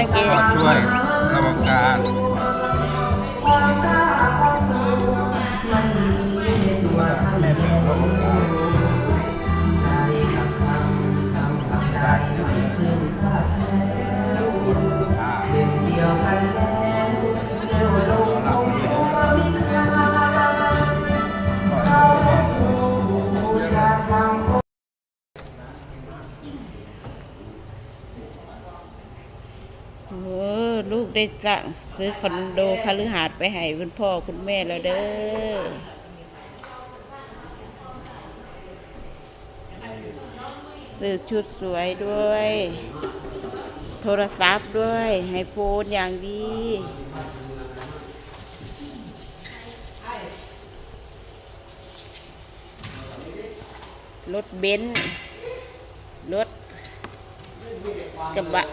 ลูกกำลังเกมช่วยระวังการ ได้สั่งซื้อคอนโดคฤหาสน์ไปให้คุณพ่อคุณแม่แล้วเด้อซื้อชุดสวยด้วย โทรศัพท์ด้วยไอโฟนอย่างดีรถเบนซ์รถกระบะ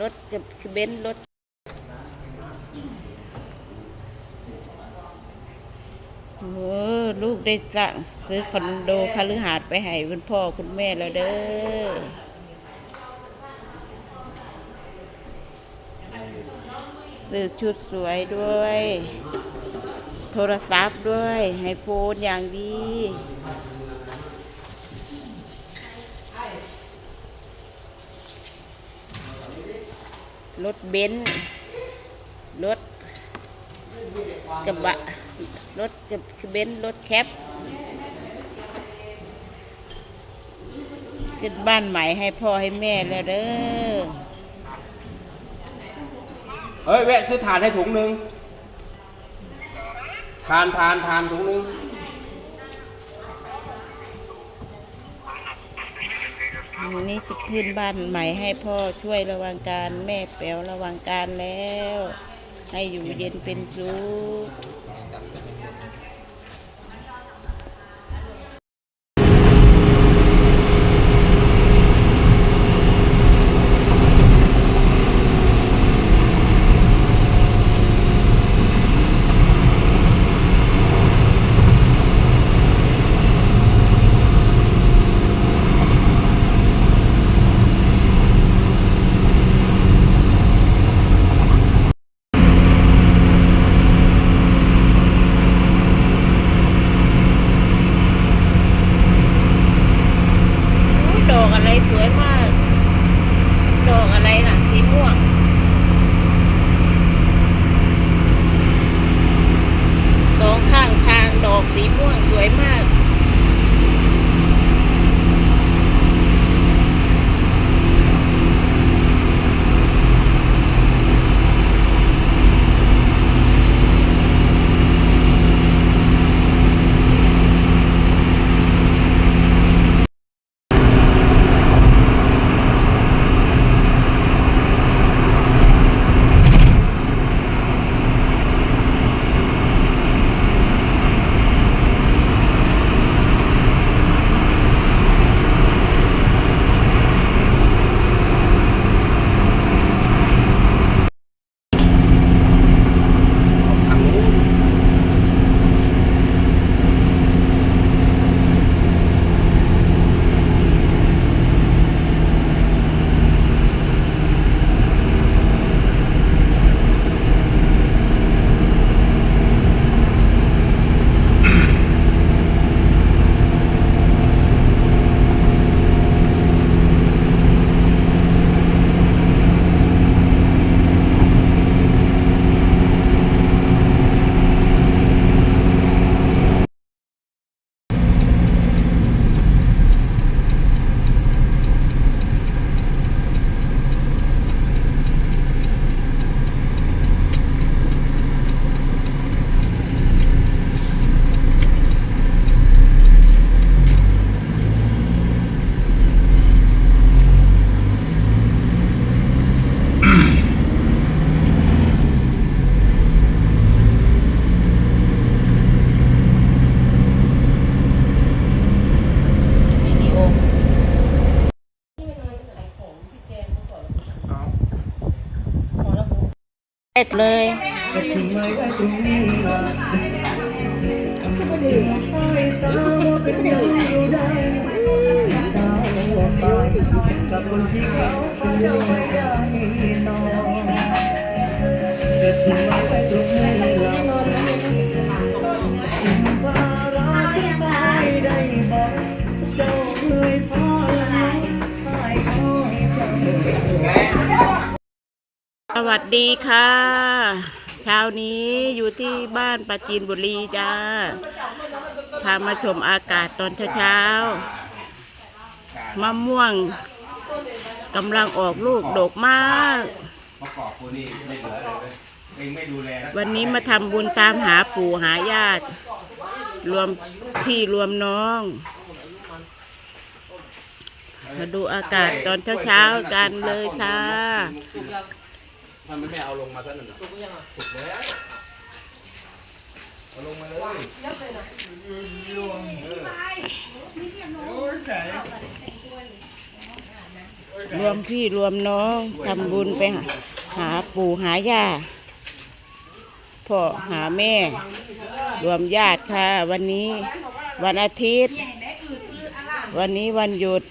รถกระเบนซ์รถ โอ้ลูก ได้สั่งซื้อคอนโดคฤหาสน์ไปให้คุณพ่อคุณแม่แล้วเด้อซื้อชุดสวยด้วย โทรศัพท์ด้วยไอโฟนอย่างดีรถเบนซ์รถกระบะ รถกระเบนซ์รถแคปขึ้นบ้านใหม่ให้พ่อให้แม่แล้วเด้อ เอ้ยแวะซื้อถ่านให้ถุงหนึ่งทานทานทานถุงหนึ่งวันนี้จะขึ้นบ้านใหม่ให้พ่อช่วยระวังการแม่แป๋วระวังการแล้ว ให้อยู่เย็นเป็นสุข เอ็ดเลยเสวัสดีค่ะ เช้านี้อยู่ที่บ้านปราจีนบุรีจ้า พามาชมอากาศตอนเช้าๆมะม่วงกำลังออกลูกดกมาก ประกอบคนนี้ไม่เหลือเลยเว้ยเองไม่ดูแลรักษวันนี้มาทำบุญตามหาปู่หาญาติ รวมพี่รวมน้อง มาดูอากาศตอนเช้าๆกันเลยค่ะำไมไม่เอาลงมาซะหนึ่งสุกยังสุกแล้วเอาลงมาเลยรวมพี่รวมน้องทำบุญไปหาปู่หาย่าพ่อหาแม่ รวมญาติค่ะ วันนี้วันอาทิตย์ วันนี้วันหยุด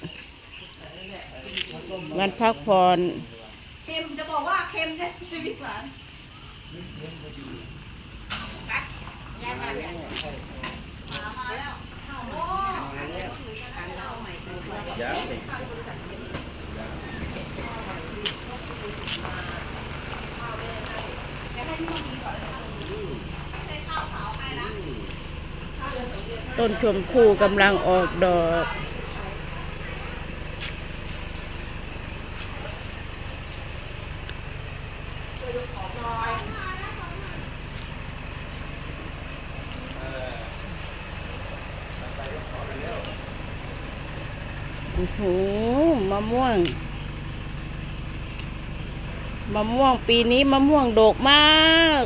วันพักผ่อนเค็มจะ บอกว่าเค็มใช่ไหมพี่หวานต้นชมพู่กำลังออกดอก หมะม่วง มะม่วงปีนี้มะม่วงโดกมาก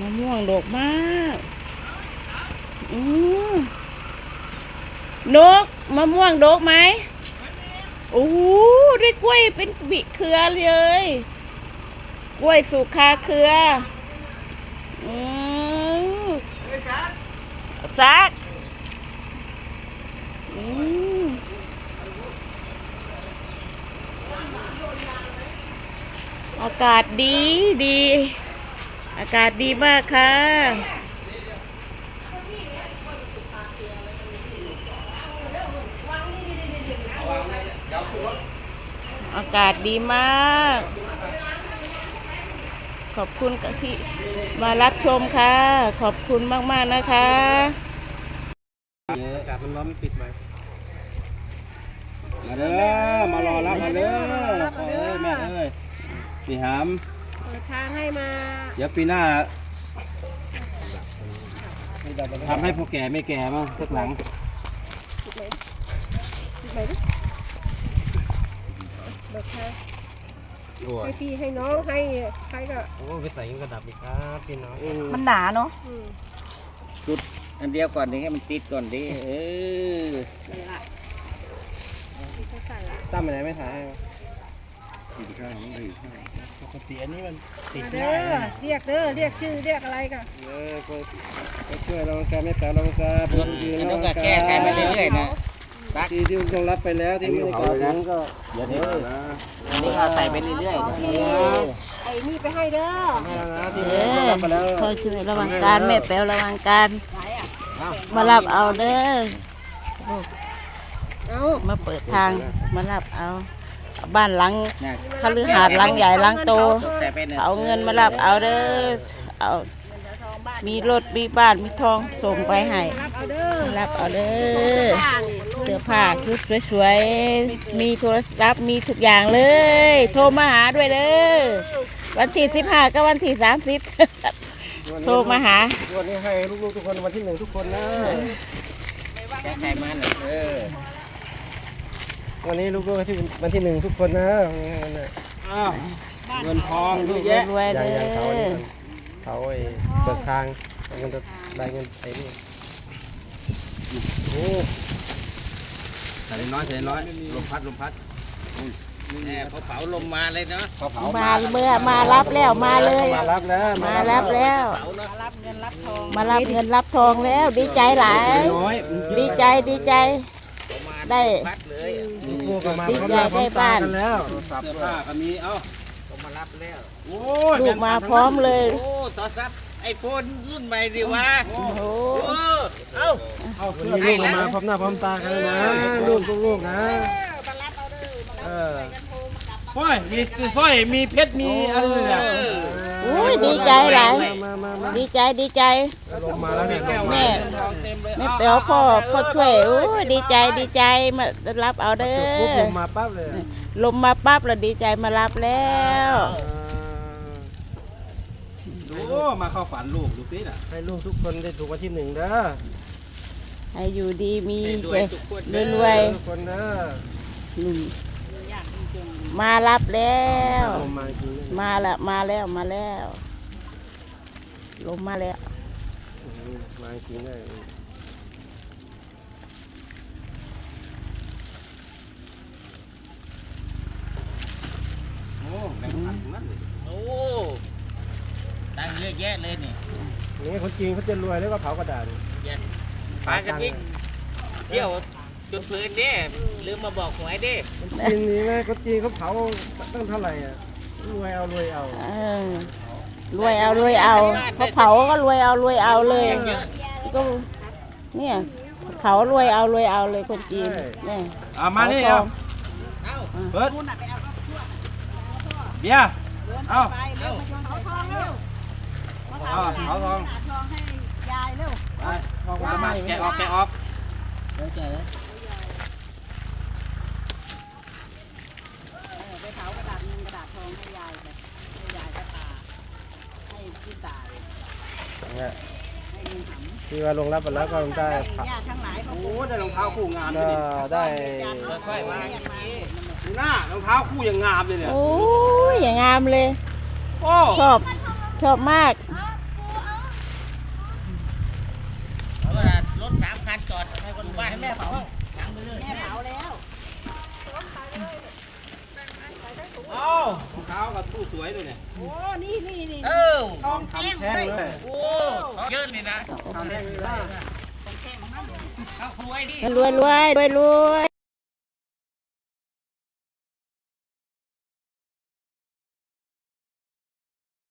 มะม่วงโดกมากอืมนกมะม่วงโดกไหมโอ้โหได้กล้วยเป็นบิเครือเลย กล้วยสุกคาเครือ อืมซักอืมอากาศดีดี อากาศดีมากค่ะอากาศดีมาก ขอบคุณกับที่มารับชมค่ะ ขอบคุณมาก ๆ นะคะอากาศมันร้อนปิดไหมมาเด้อมารอรับมาเด้อพ่อเอ้ยแม่เอ้ยพี่หามเปิดทางให้มาเดี๋ยวปีหน้าทำให้พ่อแก่ไม่แก่มั้งสักหลังไปดิเบิกทาง โอ้ให้พี่ให้น้องให้ใครก็โหไปใส่กระดับอีกครับพี่น้องมันหนาเนาะอืมจุดอันเดียวก่อนดิให้มันติดก่อนดิเออนี่ละพี่ก็ใส่ละตั้มอะไรไม่ถ่ายกินข้าวไม่ได้ปกติอันนี้มันติดมาเด้ง่ายอเรียกเด้อเรียกชื่อเรียกอะไรก็เออก็ก็ช่วยเราการไม่แปลเราการมันมันต้องแก้ไขมาเรื่อยๆนะตัก ที่ที่ต้องรับไปแล้วที่ไม่ได้กล่าวถึงก็อย่าเด้ออันนี้ก็ใส่ไปเรื่อยๆนะไอ้นี่ไปให้เด้อนะที่เอไม่ได้อรับไปแล้วพ่อช่วยระวังการแม่แป๋วระวังการมารับเอาเด้อเอามาเปิดทางมารับเอาบ้านหลังนะคฤหาสน์หลังใหญ่หลังโตใส่ไปหนึ่งเอาเงินมารับเอาเด้อเอามีรถมีบ้านมีทองส่งไปให้รับเอาเด้อรับเอาเด้อผ้านี่เสื้อผ้าชุดสวยๆ มีโทรศัพท์มีทุกอย่างเลย โทรมาหาด้วยเด้อวันที่สิบห้าก็วันที่สามสิบโทรมาหา วันนี้ให้ลูกๆทุกคนวันที่หนึ่งทุกคนนะแก้ไขมันน่ะเออวันนี้ลูกๆที่วันที่หนึ่งทุกคนนะอ้าวเงินทองเยอะแยะรวยๆอย่างเด้อย่างเขาอเนี่ยเขาไอ้เปิดทางเงินจะได้เงินไอ้นี่โอ้ ใส่น้อยใส่น้อยลมพัดลมพัดแหมพอเผาลมมาเลยเนาะพอเผามาเมื่อมารับแล้วมาเลย มารับแล้วมารับแล้ว เผาเนาะมารับเงินรับทองแล้วดีใจหลาย น้อยดีใจดีใจประมาณได้ พัดเลยลูกโก้ก็มาดีพร้อมใจหน้าพร้อมได้ตาบ้านกันแล้วเสื้อผ้าก็มีเอ้าก็มารับแล้ว โอ้ยลูกมาพร้อมเลย โอ้โทรศัพท์ ไอโฟนรุ่นใหม่ดีวะโอ้โหเออเอ้า เอาวันเสื้อนี้ลูกก็มาพร้อมหน้าพร้อมตากันนะลูกลูกๆนะเออโอ้ยมีสร้อยมีเพชรมีอะไรเนี่ยโอ้ยดีใจหลายมามามาดีใจดีใจ ลงมาแล้วเนี่ยลงแม่มาเต็มเลยแม่เปียวพ่อพ่อช่วยโอ้ยดีใจดีใจมารับเอาเด้จุดปุ๊บอลงมาปั๊บเลยลมมาปั๊บแล้วดีใจมารับแล้ว ดูมาเข้าฝันลูกดูสิน่ะให้ลูกทุกคนได้ถูกวันที่หนึ่งเด้อให้อยู่ดีมีให้รใจวยทุกคนรเด้วยอรวยทุกคนเด้อๆอืมมารับแล้วลงมาจริงมาละมาแล้วมาแล้วลมมาแล้ว มาจริงได้โอ้แบ่งพันตรงนั้นเลยโอ้ตังค์ เยอะแยะเลยนี่อย่างนี้คนจีนเขาจะรวยแล้วก็เผากระดาษแยะปลากันวิ่งเที่ยวจุดเพลินเด้ลืมมาบอกหวยเด้คนจีนนี่ไหมคนจีนเขาเผาตั้งเท่าไหร่อะรวยเอารวยเอาเออรวยเอารวยเอาเขาเผาก็รวยเอารวยเอาเลยเยอะก็เนี่ยเผารวยเอารวยเอาเลยคนจีนเนี่ยเอามานี่เผเอาทองเอ้าเปิดเบียร์เอา เอาเอาทองไปทองมามาแกะออกแกะออกเนี่ยที่ว่าลงรับไปแล้วก็ได้ผักโอ้ ได้รองเท้าคู่งามเลก็ยนี่ได้ค่อยๆวางอย่างนี้ดูหน้ารองเท้าคู่ยังงามเลยเนี่ย โอ้ยอย่างงามเลย โอ้ ชอบ ชอบมาก เพราะว่ารถสามคัน จอดให้คนหมู่บ้านให้แม่เผาถังไปเลยแม่เผาแล้วเอ้ารองเท้ากับตู้สวยด้วยเนี่ยเออทองคำแท่งเลยโอ้เยอะเลยนะทำแท่งเลยนะเข้าครัวดิรวยรวยรวยรวย